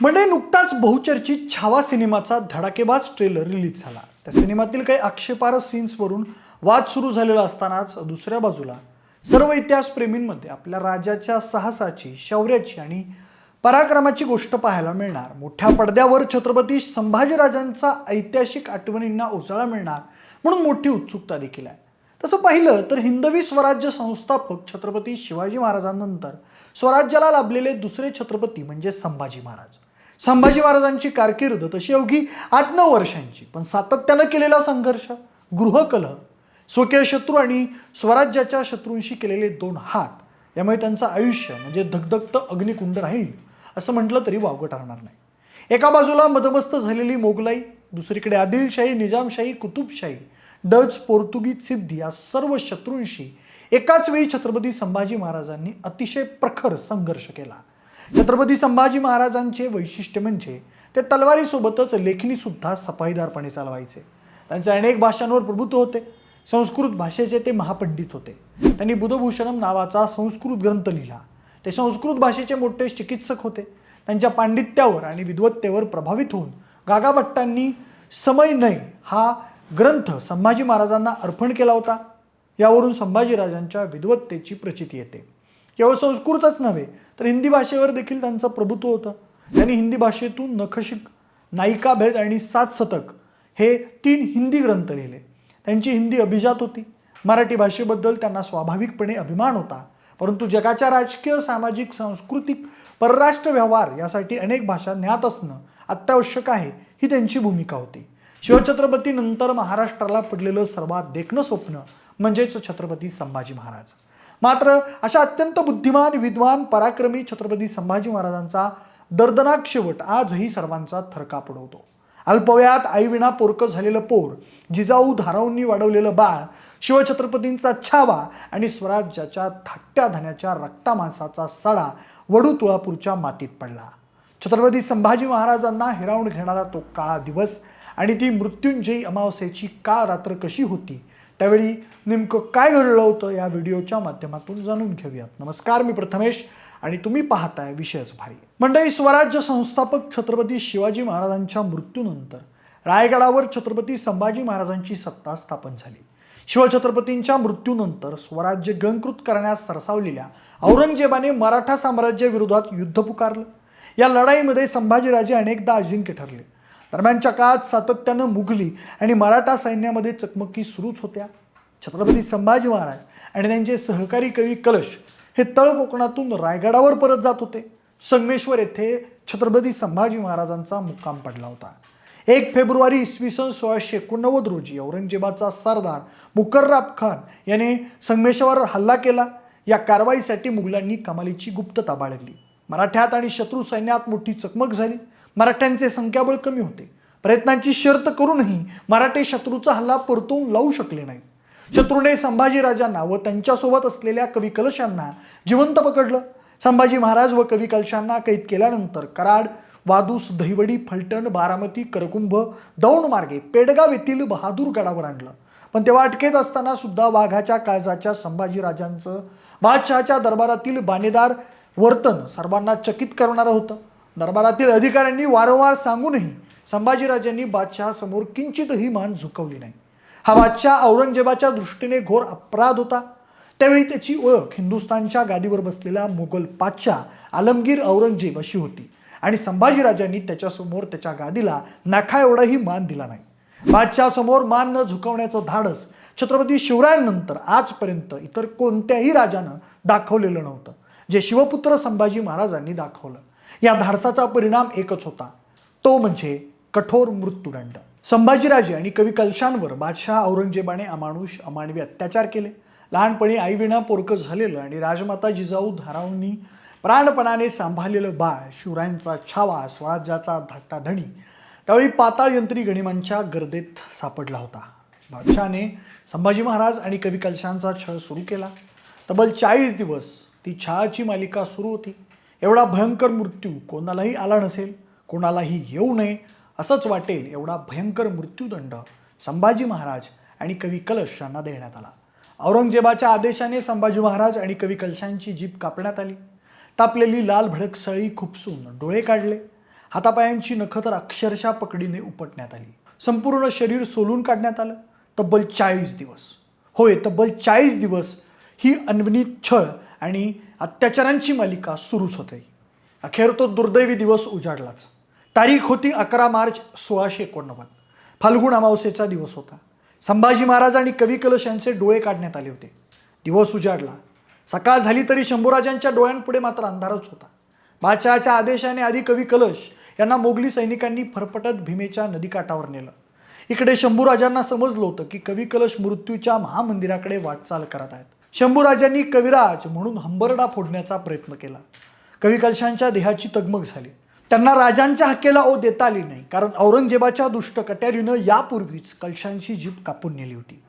म्हणजे नुकताच बहुचर्चित छावा सिनेमाचा धडाकेबाज ट्रेलर रिलीज झाला. त्या सिनेमातील काही आक्षेपार्ह सीन्सवरून वाद सुरू झालेला असतानाच दुसऱ्या बाजूला सर्व इतिहासप्रेमींमध्ये आपल्या राजाच्या साहसाची शौर्याची आणि पराक्रमाची गोष्ट पाहायला मिळणार. मोठ्या पडद्यावर छत्रपती संभाजीराजांचा ऐतिहासिक आठवणींना उजाळा मिळणार म्हणून मोठी उत्सुकता देखील आहे. तसं पाहिलं तर हिंदवी स्वराज्य संस्थापक छत्रपती शिवाजी महाराजांनंतर स्वराज्याला लाभलेले दुसरे छत्रपती म्हणजे संभाजी महाराज. संभाजी महाराजांची कारकीर्द तशी अवघी आठ नऊ वर्षांची. पण सातत्यानं केलेला संघर्ष गृहकलह स्वकीय शत्रू आणि स्वराज्याच्या शत्रूंशी केलेले दोन हात यामुळे त्यांचं आयुष्य म्हणजे धगधगत अग्निकुंड राहील असं म्हटलं तरी वावगं ठरणार नाही. एका बाजूला मदमस्त झालेली मोगलाई दुसरीकडे आदिलशाही निजामशाही कुतुबशाही डच पोर्तुगीज सिद्धी या सर्व शत्रूंशी एकाच वेळी छत्रपती संभाजी महाराजांनी अतिशय प्रखर संघर्ष केला. छत्रपती संभाजी महाराजांचे वैशिष्ट्य म्हणजे ते तलवारीसोबतच लेखणीसुद्धा सफाईदारपणे चालवायचे. त्यांचे अनेक भाषांवर प्रभुत्व होते. संस्कृत भाषेचे ते महापंडित होते. त्यांनी बुधभूषणम नावाचा संस्कृत ग्रंथ लिहिला. ते संस्कृत भाषेचे मोठे चिकित्सक होते. त्यांच्या पांडित्यावर आणि विद्वत्तेवर प्रभावित होऊन गागाभट्टांनी समय नय हा ग्रंथ संभाजी महाराजांना अर्पण केला होता. यावरून संभाजीराजांच्या विद्वत्तेची प्रचिती येते. केवळ संस्कृतच नव्हे तर हिंदी भाषेवर देखील त्यांचं प्रभुत्व होतं. त्यांनी हिंदी भाषेतून नखशिक नायिका भेद आणि सात शतक हे तीन हिंदी ग्रंथ लिहिले. त्यांची हिंदी अभिजात होती. मराठी भाषेबद्दल त्यांना स्वाभाविकपणे अभिमान होता. परंतु जगाच्या राजकीय सामाजिक सांस्कृतिक परराष्ट्र व्यवहार यासाठी अनेक भाषा ज्ञात असणं अत्यावश्यक आहे ही त्यांची भूमिका होती. शिवछत्रपती नंतर महाराष्ट्राला पडलेलं सर्वात देखणं स्वप्न म्हणजेच छत्रपती संभाजी महाराज. मात्र अशा अत्यंत बुद्धिमान विद्वान पराक्रमी छत्रपती संभाजी महाराजांचा दर्दनाक शेवट आजही सर्वांचा थरका पडवतो अल्पवयात आईविना पोरकं झालेलं पोर जिजाऊ धाराऊंनी वाढवलेलं बाळ शिवछत्रपतींचा छावा आणि स्वराज्याच्या थाट्या धान्याच्या रक्तामांसाचा सडा वडू तुळापूरच्या मातीत पडला. छत्रपती संभाजी महाराजांना हिरावून घेणारा तो काळा दिवस आणि ती मृत्युंजयी अमावस्येची काळ रात्र कशी होती त्यावेळी नेमकं काय घडलं होतं या व्हिडिओच्या माध्यमातून जाणून घेऊयात. नमस्कार मी प्रथमेश आणि तुम्ही पाहताय विषयच भारी. मंडळी स्वराज्य संस्थापक छत्रपती शिवाजी महाराजांच्या मृत्यूनंतर रायगडावर छत्रपती संभाजी महाराजांची सत्ता स्थापन झाली. शिवछत्रपतींच्या मृत्यूनंतर स्वराज्य गिळंकृत करण्यास सरसावलेल्या औरंगजेबाने मराठा साम्राज्याविरोधात युद्ध पुकारलं. या लढाईमध्ये संभाजीराजे अनेकदा अजिंक्य ठरले. दरम्यानच्या काळात सातत्यानं मुघली आणि मराठा सैन्यामध्ये चकमकी सुरूच होत्या. छत्रपती संभाजी महाराज आणि त्यांचे सहकारी कवी कलश हे तळ कोकणातून रायगडावर परत जात होते. संगमेश्वर येथे छत्रपती संभाजी महाराजांचा मुक्काम पडला होता. एक फेब्रुवारी इसवी सन सोळाशे एकोणनव्वद रोजी औरंगजेबाचा सरदार मुकर्राब खान याने संगमेश्वर हल्ला केला. या कारवाईसाठी मुघलांनी कमालीची गुप्तता बाळगली. मराठ्यात आणि शत्रू सैन्यात मोठी चकमक झाली. मराठ्यांचे संख्याबळ कमी होते. प्रयत्नांची शर्त करूनही मराठे शत्रूचा हल्ला परतवून लावू शकले नाहीत. शत्रूने संभाजीराजांना व त्यांच्यासोबत असलेल्या कवी कलशांना जिवंत पकडलं. संभाजी महाराज व कवी कलशांना कैद केल्यानंतर कराड वादूस दहिवडी फलटण बारामती करकुंभ दौंड मार्गे पेडगाव येथील बहादूर गडावर आणलं. पण तेव्हा अटकेत असताना सुद्धा वाघाच्या काळजाच्या संभाजीराजांचं बादशहाच्या दरबारातील बाणेदार वर्तन सर्वांना चकित करणारं होतं. दरबारातील अधिकाऱ्यांनी वारंवार सांगूनही संभाजीराजांनी बादशहासमोर किंचितही मान झुकवली नाही. हा बादशाह औरंगजेबाच्या दृष्टीने घोर अपराध होता. त्यावेळी त्याची ओळख हिंदुस्थानच्या गादीवर बसलेला मोगल बादशाह आलमगीर औरंगजेब अशी होती आणि संभाजीराजांनी त्याच्यासमोर त्याच्या गादीला नाखा एवढाही मान दिला नाही. बादशहासमोर मान न झुकवण्याचं धाडस छत्रपती शिवरायांनंतर आजपर्यंत इतर कोणत्याही राजानं दाखवलेलं नव्हतं. जे शिवपुत्र संभाजी महाराजांनी दाखवलं. या धाडसाचा परिणाम एकच होता. तो म्हणजे कठोर मृत्यूदंड. संभाजीराजे आणि कवी कलशांवर बादशहा औरंगजेबाने अमानुष अमानवी अत्याचार केले. लहानपणी आईविना पोरकं झालेलं आणि राजमाता जिजाऊ धाराऊंनी प्राणपणाने सांभाळलेलं बाळ शिवरायांचा छावा स्वराज्याचा धाकटा धणी त्यावेळी पाताळ यंत्री गणिमांच्या गर्देत सापडला होता. बादशहाने संभाजी महाराज आणि कवी कलशांचा छळ सुरू केला. तब्बल चाळीस दिवस ती छळाची मालिका सुरू होती. एवढा भयंकर मृत्यू कोणालाही आला नसेल कोणालाही येऊ नये असंच वाटेल एवढा भयंकर मृत्यूदंड संभाजी महाराज आणि कवी कलश यांना देण्यात आला. औरंगजेबाच्या आदेशाने संभाजी महाराज आणि कवी कलशांची जीभ कापण्यात आली. तापलेली लाल भडक सळी खुपसून डोळे काढले. हातापायांची नखं तर अक्षरशः पकडीने उपटण्यात आली. संपूर्ण शरीर सोलून काढण्यात आलं. तब्बल चाळीस दिवस. होय तब्बल चाळीस दिवस ही अनवनीत छळ आणि अत्याचारांची मालिका सुरूच होते. अखेर तो दुर्दैवी दिवस उजाडलाच. तारीख होती अकरा मार्च सोळाशे एकोणनव्वद. फाल्गुन अमावस्येचा दिवस होता. संभाजी महाराज आणि कवी कलश यांचे डोळे काढण्यात आले होते. दिवस उजाडला. सकाळ झाली तरी शंभूराजांच्या डोळ्यांपुढे मात्र अंधारच होता. बादशहाच्या आदेशाने आधी कवी कलश यांना मोगली सैनिकांनी फरफटत भीमेच्या नदीकाठावर नेलं. इकडे शंभूराजांना समजलं होतं की कवी कलश मृत्यूच्या महामंदिराकडे वाटचाल करत आहेत. शंभूराजांनी कविराज म्हणून हंबरडा फोडण्याचा प्रयत्न केला. कविकलशांच्या देहाची तगमग झाली. त्यांना राजांच्या हक्केला ओ देता आली नाही कारण औरंगजेबाच्या दुष्ट कट्यारीनं यापूर्वीच कलशांची जीभ कापून नेली होती.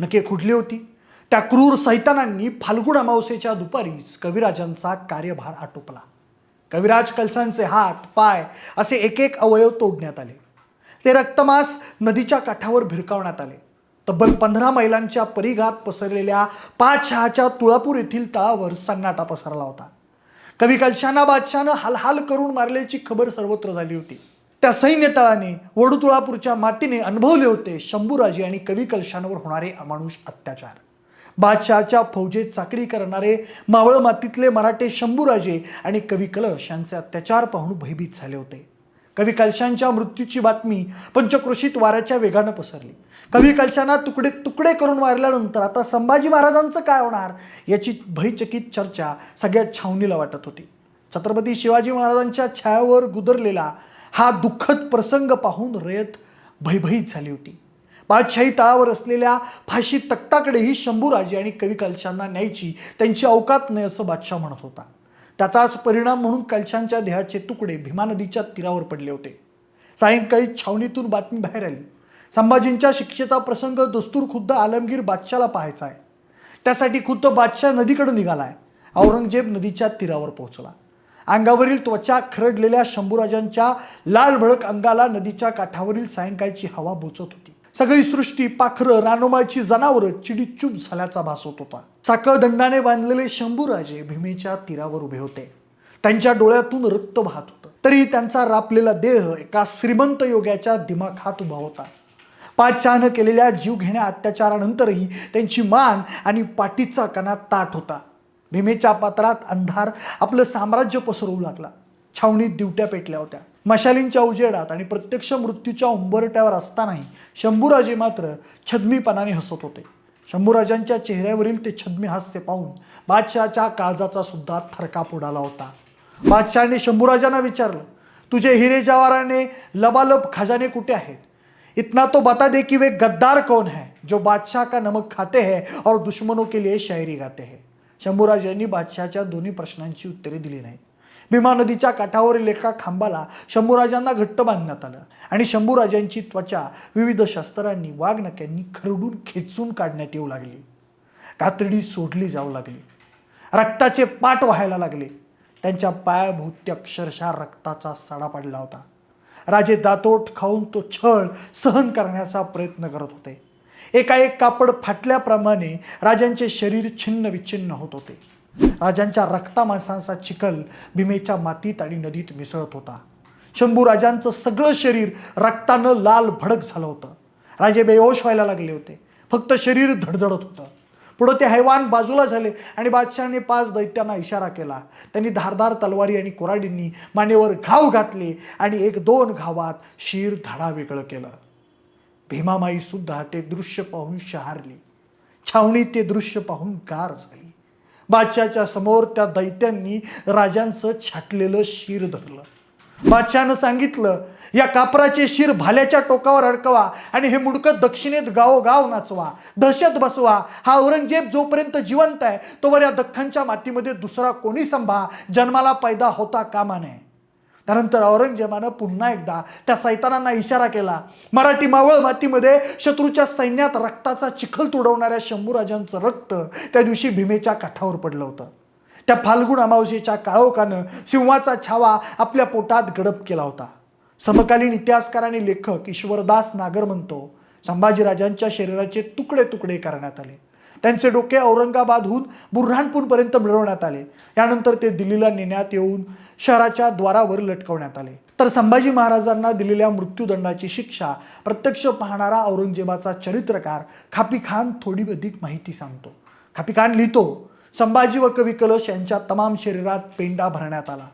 नके खुडली होती. त्या क्रूर सैतानांनी फाल्गुन अमावस्येच्या दुपारीच कविराजांचा कार्यभार आटोपला. कविराज कलसांचे हात पाय असे एक एक अवयव तोडण्यात आले. ते रक्तमास नदीच्या काठावर भिरकावण्यात आले. तब्बल पंधरा मैलांच्या परिघात पसरलेल्या पाच शहाच्या तुळापूर येथील तळावर सन्नाटा पसरला होता. कवी कलशाना बादशानं हालहाल करून मारल्याची खबर सर्वत्र झाली होती. त्या सैन्य तळाने वडू तुळापूरच्या मातीने अनुभवले होते शंभूराजे आणि कवी कलशांवर होणारे अमानुष अत्याचार. बादशहाच्या फौजेत चाकरी करणारे मावळ मातीतले मराठे शंभूराजे आणि कवी कलश यांचे अत्याचार पाहून भयभीत झाले होते. कवी कलशांच्या मृत्यूची बातमी पंचक्रोशीत वाऱ्याच्या वेगानं पसरली. कवी कलशांना तुकडे तुकडे करून वारल्यानंतर आता संभाजी महाराजांचं काय होणार याची भयचकित चर्चा सगळ्या छावणीला वाटत होती. छत्रपती शिवाजी महाराजांच्या छायावर गुदरलेला हा दुःखद प्रसंग पाहून रयत भयभीत झाली होती. बादशाही तळावर असलेल्या फाशी तख्ताकडेही शंभूराजे आणि कवी कलशांना न्यायची त्यांची अवकात नाही असं बादशाह म्हणत होता. त्याचाच परिणाम म्हणून कलशांच्या देहाचे तुकडे भीमा नदीच्या तीरावर पडले होते. सायंकाळी छावणीतून बातमी बाहेर आली. संभाजींच्या शिक्षेचा प्रसंग दस्तूर खुद्द आलमगीर बादशाला पाहायचा आहे. त्यासाठी खुद्द बादशाह नदीकडे निघालाय. औरंगजेब नदीच्या तीरावर पोहोचला. अंगावरील त्वचा खरडलेल्या शंभूराजांच्या लाल भडक अंगाला नदीच्या काठावरील सायंकाळची हवा बोचत होती. सगळी सृष्टी पाखरं रानोमाळची जनावरं चिडीचूप झाल्याचा भास होत होता. साखळदंडाने बांधलेले शंभूराजे भीमेच्या तीरावर उभे होते. त्यांच्या डोळ्यातून रक्त वाहत होतं. तरी त्यांचा रापलेला देह एका श्रीमंत योग्याच्या दिमाखात उभा होता. पाचशानं केलेल्या जीवघेण्या अत्याचारानंतरही त्यांची मान आणि पाठीचा कणा ताट होता. भीमेच्या पात्रात अंधार आपलं साम्राज्य पसरवू लागला. छावणीत दिवट्या पेटल्या होत्या. मशालींच्या उजेडात आणि प्रत्यक्ष मृत्यूच्या उंबरट्यावर असतानाही शंभूराजे मात्र छद्मीपणाने हसत होते. शंभूराजांच्या चेहऱ्यावरील ते छद्मी हास्य पाहून बादशहाच्या काळजाचा सुद्धा थरकाप उडाला होता. बादशहाने शंभूराजांना विचारलं तुझे हिरे जवाराने लबालब खजाने कुठे आहेत? इतना तो बता दे कि वे गद्दार कौन है जो बादशाह का नमक खाते हैं और दुश्मनों के लिए शायरी गाते हैं. शंभूराज यांनी बादशहाच्या दोन्ही प्रश्नांची उत्तरे दिली नाहीत. भीमा नदीच्या काठावरील एका खांबाला शंभूराजांना घट्ट बांधण्यात आलं. आणि शंभूराजांची त्वचा विविध शस्त्रांनी वाघनक्यांनी खरडून खेचून काढण्यात येऊ लागली. कातडी सोडली जाऊ लागली. रक्ताचे पाट व्हायला लागले. त्यांच्या पायाभोवती अक्षरशः रक्ताचा सडा पडला होता. राजे दातोट खाऊन तो छळ सहन करण्याचा प्रयत्न करत होते. एकाएक कापड फाटल्याप्रमाणे राजांचे शरीर छिन्न विच्छिन्न होत होते. राजांच्या रक्ता माणसांचा चिखल भीमेच्या मातीत आणि नदीत मिसळत होता. शंभू राजांचं सगळं शरीर रक्तानं लाल भडक झालं होतं. राजे बेहोश व्हायला लागले होते. फक्त शरीर धडधडत होतं. पुढं ते हैवान बाजूला झाले आणि बादशहाने पाच दैत्यांना इशारा केला. त्यांनी धारदार तलवारी आणि कोराडींनी मानेवर घाव घातले आणि एक दोन घावात शिर धडा वेगळं केलं. भीमामाई सुद्धा ते दृश्य पाहून शहारली. छावणी ते दृश्य पाहून गार झाली. बादशाच्या समोर त्या दैत्यांनी राजांचं छाटलेलं शिर धरलं. बादशहानं सांगितलं या कापराचे शिर भाल्याच्या टोकावर अडकवा आणि हे मुडकं दक्षिणेत गावोगाव नाचवा. दहशत बसवा. हा औरंगजेब जोपर्यंत जिवंत आहे तोवर या दख्खनच्या मातीमध्ये दुसरा कोणी संभा जन्माला पैदा होता कामा नये. त्यानंतर औरंगजेबानं पुन्हा एकदा त्या सैतानांना इशारा केला. मराठी मावळ मातीमध्ये शत्रूच्या सैन्यात रक्ताचा चिखल तुडवणाऱ्या शंभूराजांचं रक्त त्या दिवशी भीमेच्या काठावर पडलं होतं. त्या फाल्गुण अमावस्येच्या काळोखानं सिंहाचा छावा आपल्या पोटात गडप केला होता. समकालीन इतिहासकार आणि लेखक ईश्वरदास नागर म्हणतो संभाजीराजांच्या शरीराचे तुकडे तुकडे करण्यात आले. त्यांचे डोके औरंगाबादहून बुऱ्हाणपूरपर्यंत मिळवण्यात आले. यानंतर ते दिल्लीला नेण्यात येऊन शहराच्या द्वारावर लटकवण्यात आले. तर संभाजी महाराजांना दिलेल्या मृत्यूदंडाची शिक्षा प्रत्यक्ष पाहणारा औरंगजेबाचा चरित्रकार खापी खान थोडी अधिक माहिती सांगतो. खापी खान लिहितो संभाजी व कवी कलश यांच्या तमाम शरीरात पेंडा भरण्यात आला.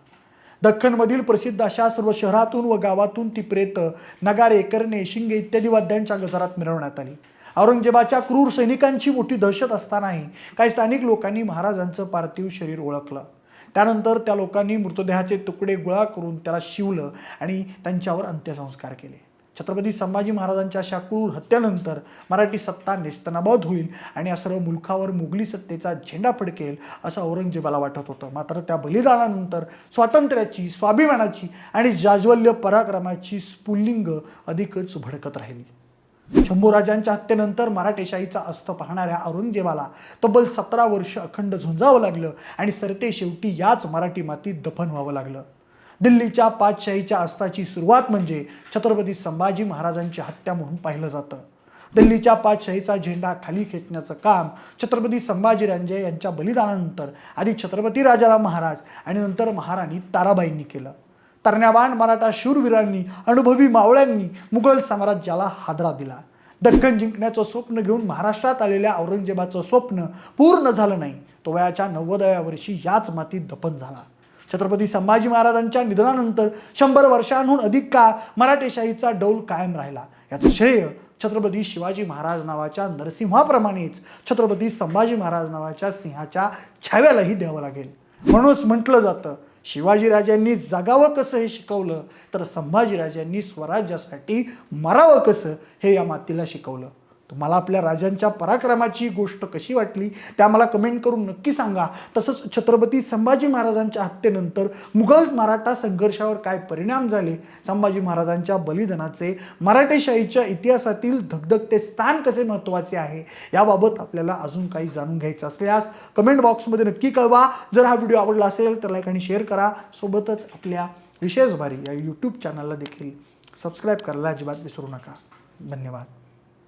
दख्खनमधील प्रसिद्ध अशा सर्व शहरातून व गावातून ती प्रेत नगारे करणे शिंगे इत्यादी वाद्यांच्या गजरात मिरवण्यात आली. औरंगजेबाच्या क्रूर सैनिकांची मोठी दहशत असतानाही काही स्थानिक लोकांनी महाराजांचं पार्थिव शरीर ओळखलं. त्यानंतर त्या लोकांनी मृतदेहाचे तुकडे गोळा करून त्याला शिवलं आणि त्यांच्यावर अंत्यसंस्कार केले. छत्रपती संभाजी महाराजांच्या अशा क्रूर हत्येनंतर मराठी सत्ता नेस्तनाबद होईल आणि या सर्व मुलखावर मुघली सत्तेचा झेंडा फडकेल असं औरंगजेबाला वाटत होतं. मात्र त्या बलिदानानंतर स्वातंत्र्याची स्वाभिमानाची आणि जाज्वल्य पराक्रमाची स्फुल्लिंग अधिकच भडकत राहिली. शंभूराजांच्या हत्येनंतर मराठेशाहीचा अस्त पाहणाऱ्या औरंगजेबाला तब्बल सतरा वर्ष अखंड झुंजावं लागलं आणि सरते शेवटी याच मराठी मातीत दफन व्हावं लागलं. दिल्लीच्या पाचशाहीच्या अस्ताची सुरुवात म्हणजे छत्रपती संभाजी महाराजांची हत्या म्हणून पाहिलं जातं. दिल्लीच्या पाचशाहीचा झेंडा खाली खेचण्याचं काम छत्रपती संभाजीराजे यांच्या बलिदानानंतर आधी छत्रपती राजाराम महाराज आणि नंतर महाराणी ताराबाईंनी केलं. तरण्याबाण मराठा शूरवीरांनी अनुभवी मावळ्यांनी मुघल साम्राज्याला हादरा दिला. दख्खन जिंकण्याचं स्वप्न घेऊन महाराष्ट्रात आलेल्या औरंगजेबाचं स्वप्न पूर्ण झालं नाही. तो वयाच्या नव्वदाव्या वर्षी याच मातीत दफन झाला. छत्रपती संभाजी महाराजांच्या निधनानंतर शंभर वर्षांहून अधिक काळ मराठेशाहीचा डौल कायम राहिला. याचं श्रेय छत्रपती शिवाजी महाराज नावाच्या नरसिंहाप्रमाणेच छत्रपती संभाजी महाराज नावाच्या सिंहाच्या छाव्यालाही द्यावं लागेल. म्हणूनच म्हटलं जातं शिवाजीराजांनी जगावं कसं हे शिकवलं? तर संभाजीराजांनी स्वराज्यासाठी मरावं कसं हे या मातीला शिकवलं. तुम्हाला आपल्या राजांच्या पराक्रमाची गोष्ट कशी वाटली त्या मला कमेंट करून नक्की सांगा. तसंच छत्रपती संभाजी महाराजांच्या हत्येनंतर मुघल मराठा संघर्षावर काय परिणाम झाले? संभाजी महाराजांच्या बलिदानाचे मराठेशाहीच्या इतिहासातील धगधगते स्थान कसे महत्त्वाचे आहे? याबाबत आपल्याला अजून काही जाणून घ्यायचं असल्यास कमेंट बॉक्समध्ये नक्की कळवा. जर हा व्हिडिओ आवडला असेल तर लाईक आणि शेअर करा. सोबतच आपल्या विशेष भारी या यूट्यूब चॅनलला देखील सबस्क्राईब करायला अजिबात विसरू नका. धन्यवाद.